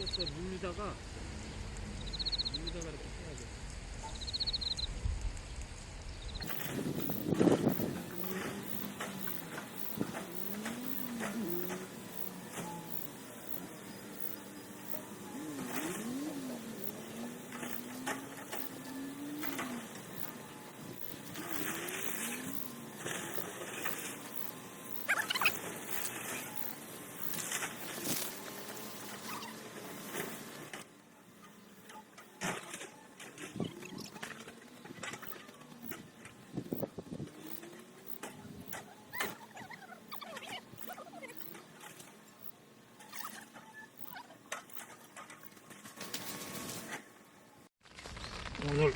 떼서 물다가 물다가 이렇게 해야 돼. 오늘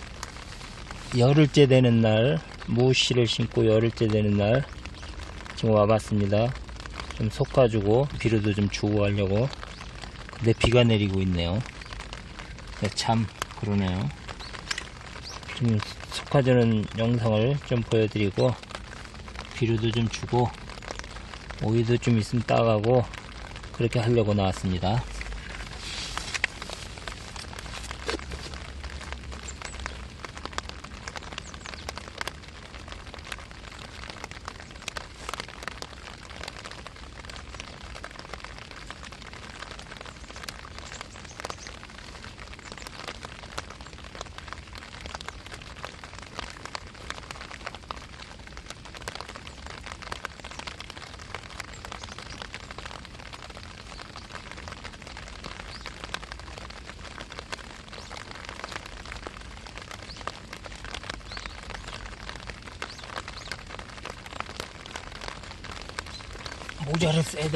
열흘째 되는 날 무씨를 신고 열흘째 되는 날 지금 와봤습니다. 좀 솎아주고 비료도 좀 주고 하려고 근데 비가 내리고 있네요. 네, 참 그러네요. 좀 솎아주는 영상을 좀 보여드리고 비료도 좀 주고 오이도 좀 있으면 따가고 그렇게 하려고 나왔습니다. 모자를 써야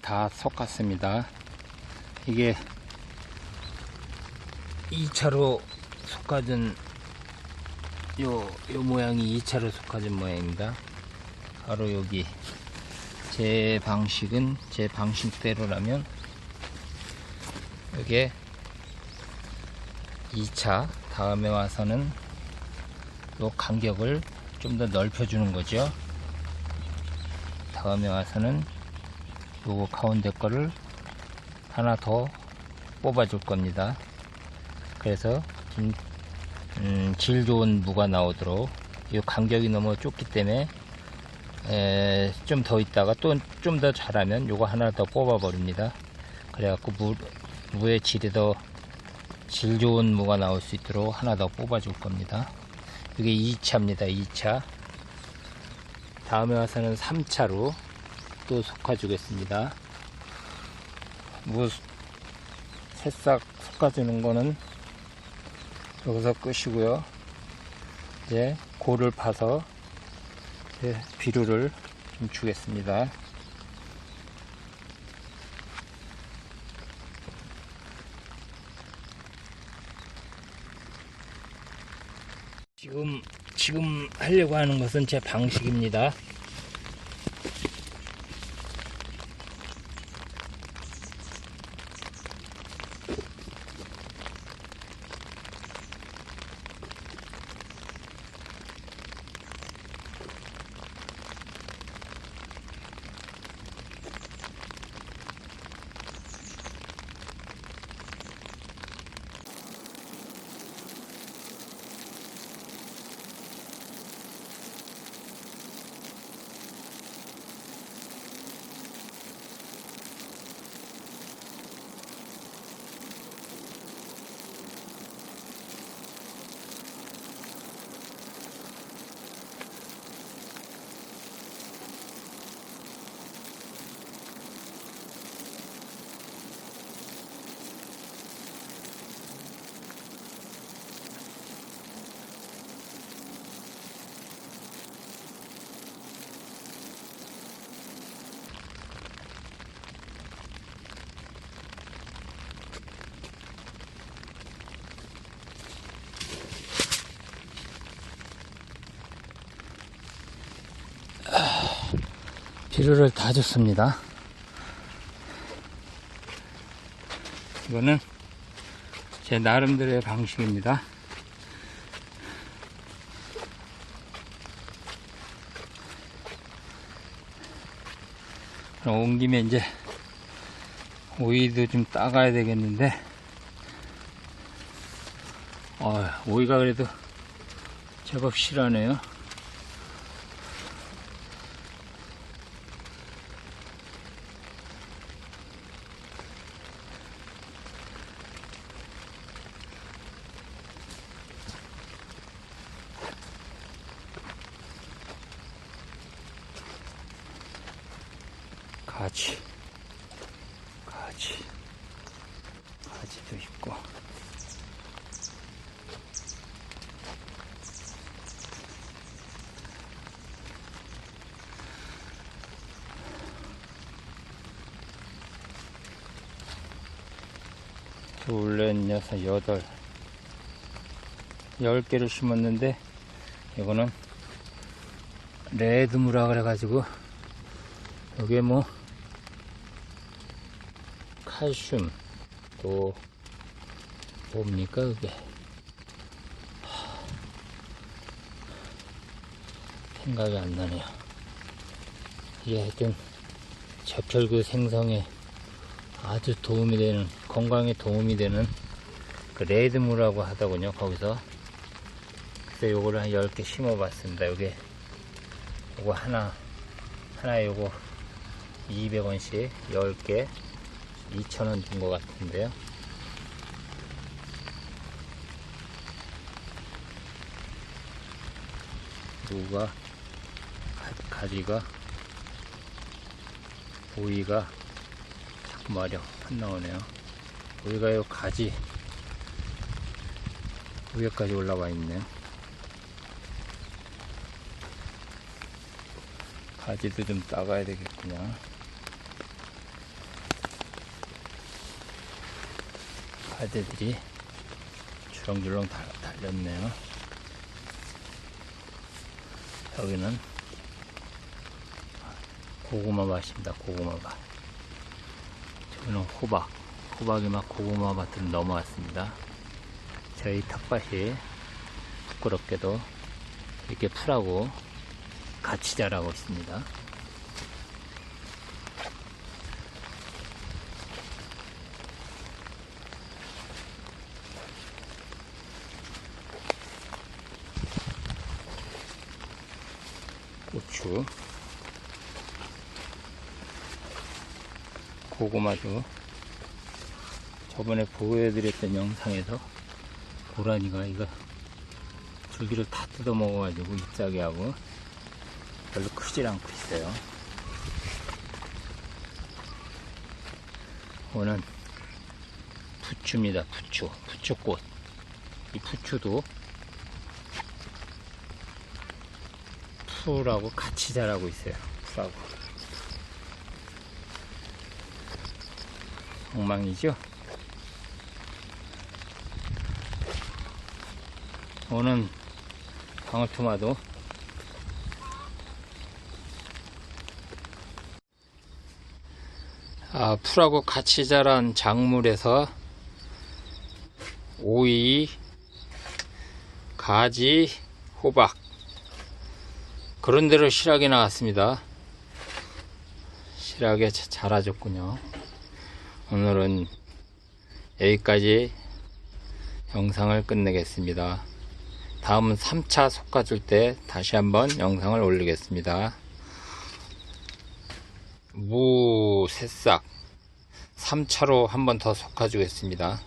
다 섞었습니다. 이게 2차로 솎아진 요, 요 모양이 2차로 솎아진 모양입니다. 바로 여기. 제 방식은 제 방식대로라면 이게 2차 다음에 와서는 요 간격을 좀 더 넓혀주는 거죠. 다음에 와서는 요거 가운데 거를 하나 더 뽑아 줄 겁니다. 그래서 좀, 음, 질 좋은 무가 나오도록 이 간격이 너무 좁기 때문에 좀 더 있다가 또 좀 더 자라면 요거 하나 더 뽑아 버립니다. 그래갖고 무, 무의 질이 더 질 좋은 무가 나올 수 있도록 하나 더 뽑아 줄 겁니다. 이게 2차입니다. 2차. 다음에 와서는 3차로 또 솎아주겠습니다. 무 새싹 솎아주는 거는 여기서 끝이고요. 이제 골을 파서 이제 비료를 좀 주겠습니다. 지금 지금 하려고 하는 것은 제 방식입니다. 비료를 다 줬습니다. 이거는 제 나름대로의 방식입니다. 그럼 온 김에 이제 오이도 좀 따가야 되겠는데, 어, 오이가 그래도 제법 실하네요. 가지, 가지, 가지도 있고. 둘넷 여섯 여덟. 열 개를 심었는데 이거는 레드무라 그래가지고 여기에 뭐 칼슘 또 뭡니까 그게? 하, 생각이 안 나네요. 이게 하여튼 접철구 생성에 아주 도움이 되는 건강에 도움이 되는 그 레드무라고 하더군요 거기서. 그래서 요거를 한 10개 심어 봤습니다. 요게 요거 하나 하나에 요거 200원씩 10개 2,000원 준 것 같은데요. 무가 가- 가지가 오이가 자꾸 말이 안 나오네요. 오이가 요 가지 위에까지 올라와 있네요. 가지도 좀 따가야 되겠구나. 가지들이 주렁주렁 달, 달렸네요. 여기는 고구마 밭입니다. 고구마 밭. 저기는 호박. 호박이 막 고구마 밭으로 넘어왔습니다. 저희 텃밭이 부끄럽게도 이렇게 풀하고 같이 자라고 있습니다. 고추, 고구마도 저번에 보여드렸던 영상에서 고라니가 이거 줄기를 다 뜯어 먹어가지고 잎사귀 하고 별로 크질 않고 있어요. 이거는 부추입니다. 부추, 부추꽃. 이 부추도 풀하고 같이 자라고 있어요. 풀하고. 엉망이죠? 오는 방울토마토 아, 풀하고 같이 자란 작물에서 오이, 가지, 호박 그런 대로 실하게 나왔습니다. 실하게 자- 자라줬군요. 오늘은 여기까지 영상을 끝내겠습니다. 다음은 3차 솎아줄 때 다시 한번 영상을 올리겠습니다. 무 새싹 3차로 한번더 솎아주겠습니다.